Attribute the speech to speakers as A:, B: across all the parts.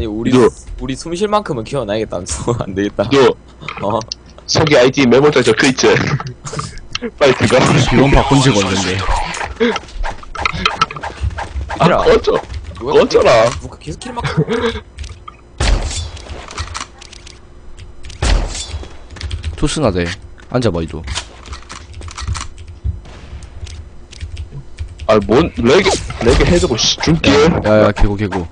A: 아니 우리
B: 너.
A: 우리 숨 쉴 만큼은 키워놔야겠다면서 안 되겠다.
B: 너
A: 어.
B: 서기 아이디 메모장 적혀 있지? 빨리 들어가
C: 비번 바꾼 지가 언젠데.
B: 아
A: 얘들아,
B: 꺼져 꺼져라
A: 누가 계속 킬 만큼
C: 투스나 돼. 앉아봐, 이도.
B: 아뭔 레게 레게 해주고 씨 줄게
C: 야, 야, 개구, 개구.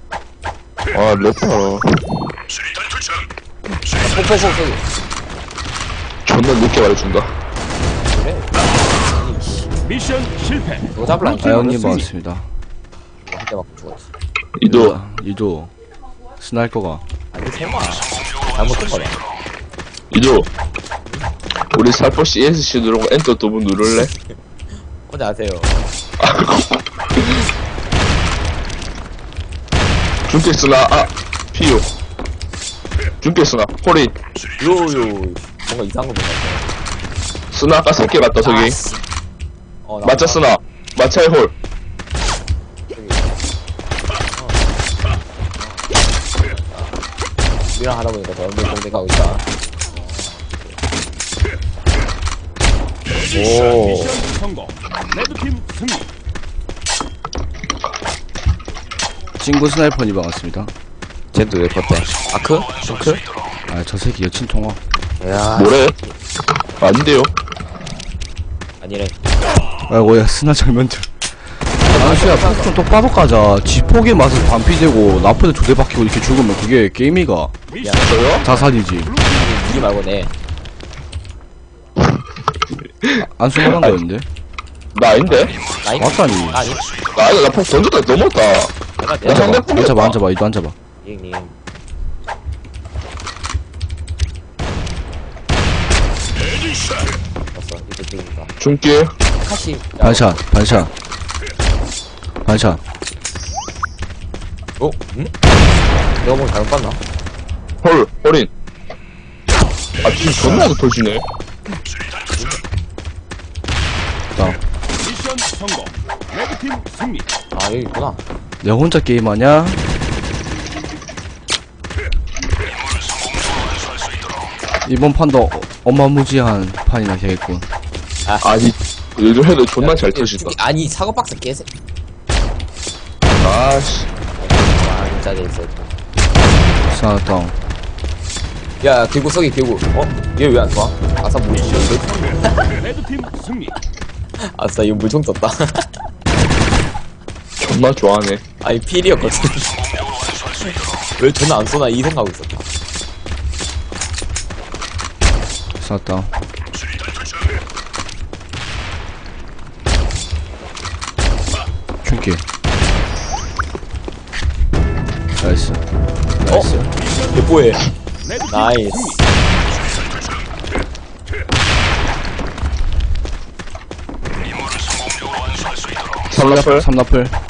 B: 아 래퍼
A: 폭폭폭 쏘기.
B: 존나 늦게 말해준다.
D: 미션 실패.
A: 누가 잡으라니까.
C: 아, 형님 반갑습니다.
A: 한대 맞고 죽었어.
B: 이도
C: 야, 이도. 스나이퍼가.
A: 아니 설마 잘못된 거야.
B: 이도 우리 살포 CSC 누르고 엔터 두 번 누를래?
A: 혼자 아세요.
B: 쓰나 아 중계 쓰나 호리
A: 요요 뭔가 이상한 거 같아.
B: 쓰나 아까 새끼 같다 저기.
A: 어, 나
B: 마차 쓰나 마차의 홀
A: 우리랑 하다 보니까 저런데 공대가고 있다. 오.
D: 미션 성공. 레드팀 승리.
C: 친구 스나이퍼니 반갑습니다.
A: 쟤도 왜 컸대? 아크? 싱크?
C: 아, 저 새끼 여친 통화.
A: 야
B: 뭐래? 아닌데요
A: 아니래.
C: 아이고, 야, 스나 절면들. 아, 씨야, 폭좀 똑바로 까자. 지폭의 맛을 반피되고, 나프에 두대 박히고 이렇게 죽으면 그게 게임이가
D: 미션
B: 저요?
C: 자살이지.
A: 니 말고 내.
C: 안 숨어난 거였는데?
B: 나 아닌데?
C: 맞다니.
A: 아니.
B: 나 아니 나폭 던졌다 넘었다
A: 내가
B: 야,
A: 내가
B: 상대
C: 앉아봐, 앉아봐, 앉아봐, 이도 앉아봐.
A: 형님. 봤어. 이거 되니까.
B: 중계
A: 카시. 야,
C: 반샷, 반샷. 반샷.
A: 어? 응? 내가 뭘 잘못 봤나?
B: 홀 홀인 아 지금 존나 터지네
C: 다운.
D: 미션 성공. 레드팀 승리.
A: 아 여기 있구나.
C: 내가 혼자 게임하냐? 이번 판도 어- 어마무지한 판이나 되겠군.
B: 아니 요즘 해도 존나 잘 터진다
A: 아니 사과 박스 깨세.
B: 아씨
A: 아 진짜.
C: 스나 다운.
A: 야 개구 썩이 개구. 어? 얘 왜안 좋아? 아싸 물총. 아싸 이거 물총 떴다.
B: 존나 좋아하네
A: 아니 필이었거든. 왜 존나 안 쏘나 이 생각하고 있었다.
C: 다운. 충기. 나이스. 나이스.
A: 개뽀해.
D: 레드팀
A: 나이스.
B: 삼라플
C: 삼라플.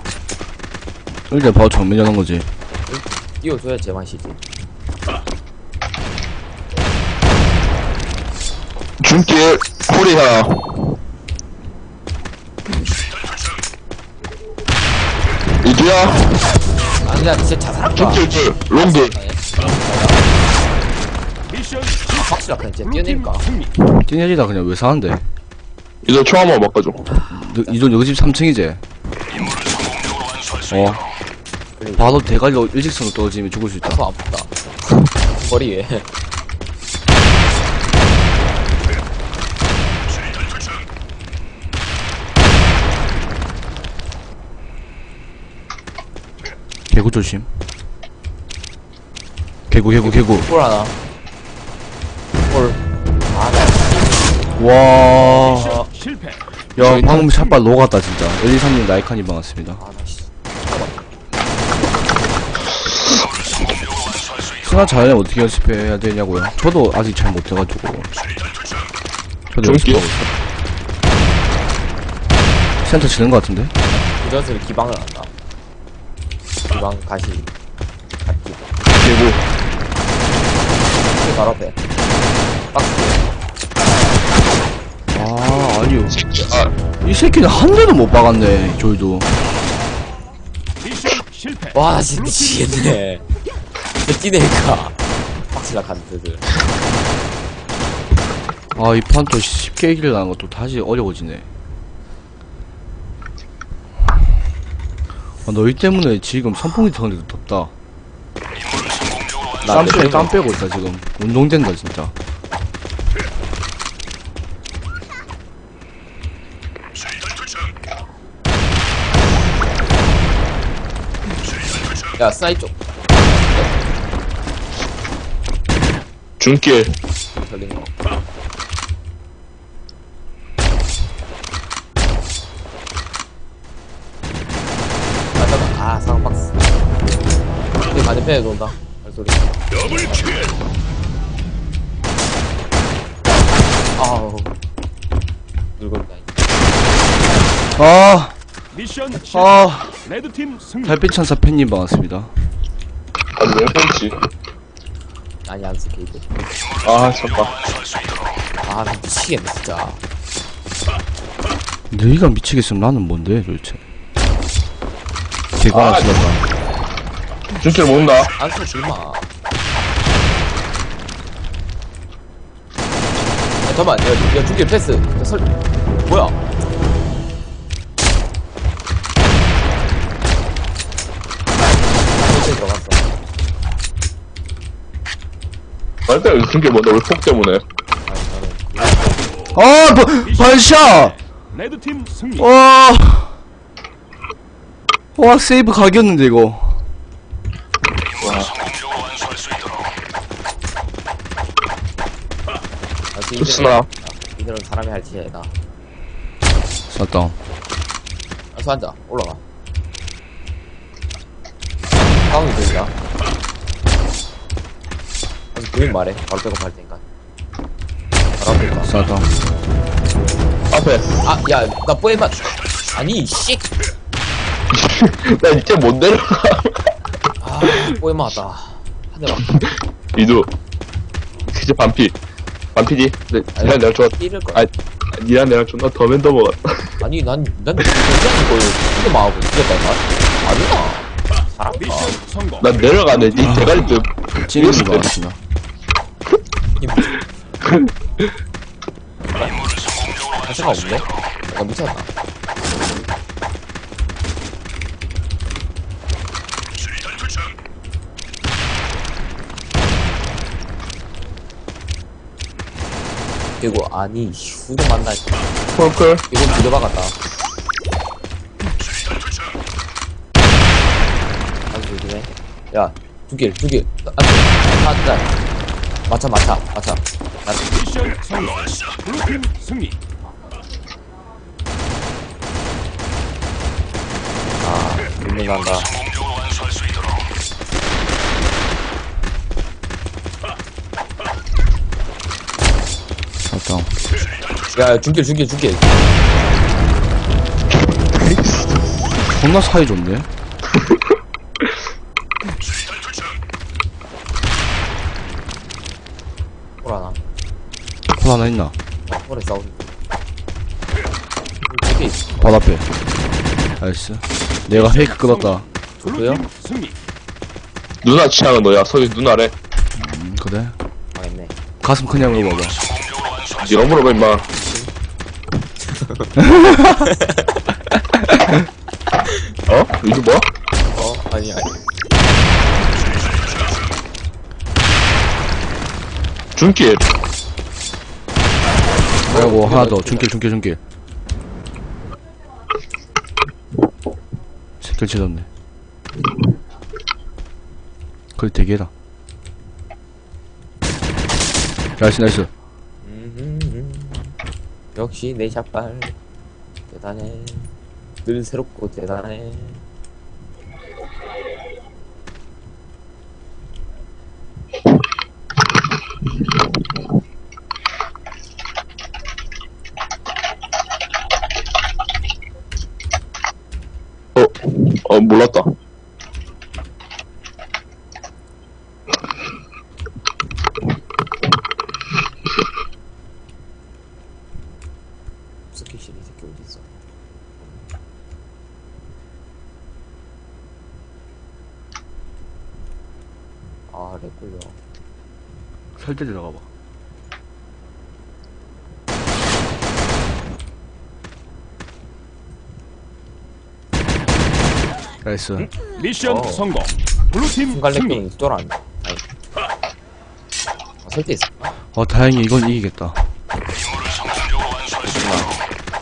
C: 일단 바로 정면 여는 거지.
A: 띄워줘야 제맛이지.
B: 홀이 하나 이주야
A: 아니 나 진짜 자살한 거야.
B: 중계 둘 롱드
D: 미션
A: 확실하 그냥 진짜 뛰어내릴까.
C: 뛰내리다 그냥 왜 사는데?
B: 이제 총 한번 바꿔줘
C: 너, 이돈 여기 집 3층이지? 어. 바로 대가리로 일직선으로 떨어지면 죽을 수 있다.
A: 아파 아프다. 머리 에
C: 개구 조심. 개구, 개구, 개구.
A: 볼 하나. 볼. 아, 나
C: 와.
D: 실패.
C: 야, 방금 샷발 녹았다, 진짜. 1, 2, 3님 나이칸이 반갑습니다.
A: 아, 나 씨.
C: 스나 잘하면 어떻게 연습해야 되냐고요? 저도 아직 잘 못해가지고. 저도? 연습하고 있어. 센터 지는 것 같은데?
A: 부전수를 기방을 한다. 기방 가시. 갓기.
B: 개구
A: 바로 앞에. 박스.
C: 아, 아니요.
B: 아
C: 이 새끼는 한 대도 못 박았네,
D: 실패.
A: 와, 진짜 미치겠네. 뛰니까 확실하 간드들
C: 아, 이 판 또 쉽게 이기려는 것도 다시 어려워지네. 아, 너희 때문에 지금 선풍기 터는데도 덥다. 땀, 빼, 땀 빼고 있다, 지금. 운동된다, 진짜.
A: 야 스나이 쪽
B: 중길.
A: 걸린 거 아 잠깐 아 상황 박스 이게 반대편에 돈다 발소리 아우 늙었다
C: 아,
D: 미션 실패.
C: 아,
D: 레드팀 승리.
C: 달빛 천사 팬님 반갑습니다.
B: 아니, 왜 뺐지?
A: 아니 안 스케이트
B: 아, 잠깐.
A: 아나 미치겠네 진짜
C: 너희가 미치겠으면 나는 뭔데, 도대체. 개가
B: 아,
C: 지났다.
B: 중길 모른다.
A: 안 써 줄마 야, 잠깐만 야, 야 중길 패스 야, 설 뭐야
B: 말대 중길 뭔데? 왜폭 때문에?
C: 아, 뭐, 반샷!
D: 레드팀 승리.
C: 와. 와, 세이브 각이었는데, 이거.
A: 아, 그
B: 좋스나.
A: 이들은- 이들은 사람이 할 티에다
C: 샷다운.
A: 아, 서 앉아 올라가 다운이 된다 아직 그림 말해 바로 백업할 테니까 바로 앞에 있다
C: 샷다운.
B: 앞에.
A: 아, 야, 나 뽀에만. 아니, 씨.
B: 나 이제 못 내려가.
A: 아, 왔다. 한대 막.
B: 이두. 이제 반피. 반피지? 네, 니랑
A: 띠를 걸.
B: 아, 니랑 내랑 존나 더맨더 먹었다.
A: 아니, 난, 난, 굉장히 걸, 이게 마하고 이겼다, 나. 아니야.
D: 미션 성공.
B: 난 내려가네. 니 대가리 뜸.
C: 찌르는 거 같 습니다.
A: 자세가 없네? 나 미쳤다. 그리고 아니 휴도 만나
B: 폴클.
A: 이건 두대 박았다 아주 조심해 야 두길 두길 안돼 안돼 맞춰 맞춰 맞춰 맞춰
D: 미션 성공. 블루팀 승리.
A: 아 밀린다
C: 샷다운.
A: 야 중길 중길 중길
C: 존나 사이 좋네.
A: 하나
C: 있나?
A: 어 싸우는 저기 있어
C: 바로 앞에. 나이스. 내가 페이크 끊었다.
A: 좋고요.
B: 누나 취향은 너야. 서기 누나래.
C: 음, 그래.
A: 망했네
C: 가슴 그냥 물어봐봐.
B: 니가 물어봐, 임마. 어? 이거 뭐?
A: 어 아니 아니
B: 중길.
C: 그리고 하나 더. 중길, 중길, 중길. 새끼 찢었네. 그래, 대게다. 나이스, 나이스.
A: 음, 역시 내 샷발 대단해 늘 새롭고 대단해
B: 어, 몰랐다.
A: 스키실 이 새끼 어딨어 아, 렉 걸려.
C: 설대 들어가 봐. 나이스.
D: 미션
A: 어.
D: 성공. 블루팀
A: 순간
D: 승리.
A: 렉걸는 쫄 안. 아니. 아, 설대 있어.
C: 어, 다행히 이건 이기겠다.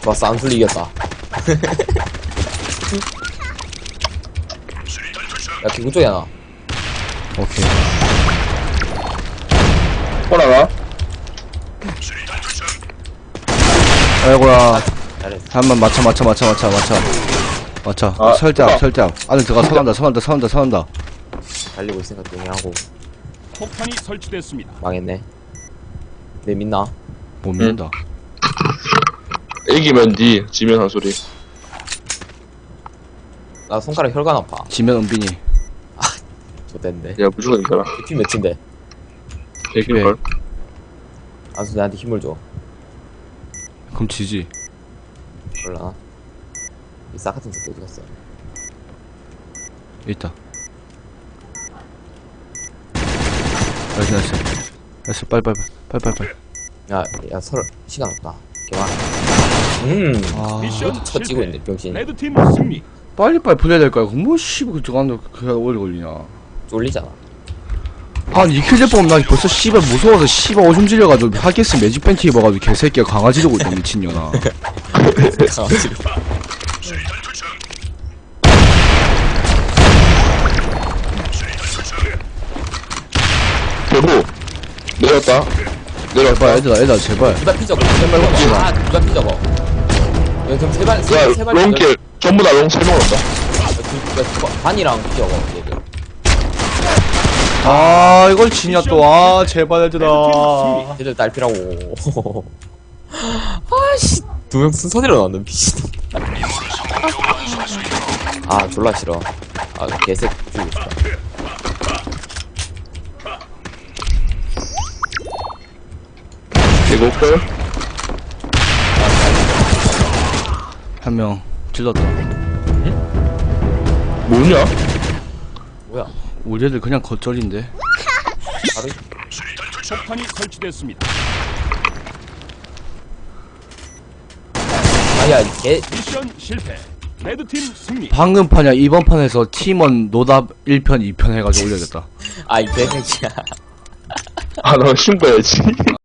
A: 좋았어, 안술 이겼다. 야, 기구 쪽에 하나.
C: 오케이.
B: 호라가?
C: 아이고야.
A: 잘했어.
C: 한번 맞춰, 맞춰, 맞춰, 맞춰, 맞춰. 맞춰.
B: 아,
C: 설대함,
B: 됐다.
C: 설대함. 안에 들어가, 서간다, 서간다, 서간다, 서간다.
A: 달리고 있으니까 조용히 하고.
D: 폭탄이 설치됐습니다.
A: 망했네. 내 믿나?
C: 못 믿는다.
B: 이기면 니, 지면 한 소리.
A: 나 손가락 혈관 아파.
C: 지면 은빈이.
A: 좋댔는데.
B: 야, 무조건 이겨라.
A: 팀 몇인데?
B: 이길걸?
A: 안수 내한테 힘을 줘.
C: 그럼 지지.
A: 몰라. 이 싹같은 새끼 어디 갔어?
C: 있다. 나이스, 나이스. 나이스, 빨리, 빨리, 빨리, 빨리, 빨리.
A: 야, 야, 설, 시간 없다. 개만. 음.
C: 아,
D: 미션
A: 쳐 찍고
D: 실패.
A: 있네, 병신.
D: 레드팀 승리.
C: 빨리 빨리 불려야 될 거야. 뭐, 씨발, 그, 저간다, 그게 오래 걸리냐.
A: 쫄리잖아.
C: 한 2킬 될 뻔하면 나 벌써 씨발 무서워서 씨발 오줌 질려가지고 하기스 매직 팬티 입어가지고 개새끼가 강아지 들고 있다 미친년아
A: 강아지로.
B: 대부. 내렸다.
C: 제발 얘들아 얘들아 제발
A: 누가 피져고. 제발 아, 누가 피져고. 야, 그럼 세 발,
B: 야,
A: 세, 세 발.
B: 롱길. 전부 다 롱 세명 온다.
A: 반이랑 피져고, 얘들.
C: 아 이걸 지냐 또아 제발 얘들아
A: 얘들 딸피라고. 아씨. 두명 순서대로 나왔는 미친. 아, 졸라 싫어. 아, 개색 죽이고 싶다.
B: 이거걸?
C: 한명 질렀다
B: 뭐냐?
A: 뭐야?
C: 우리 애들 그냥 겉절인데
A: 바로
D: 폭탄이 설치됐습니다.
A: 야 개
D: 미션 실패. 레드팀 승리.
C: 방금 판이야 이번 판에서 팀원 노답 1편 2편 해가지고 올려야겠다
A: 아이 개새끼야
B: 아, 나 신고해야지.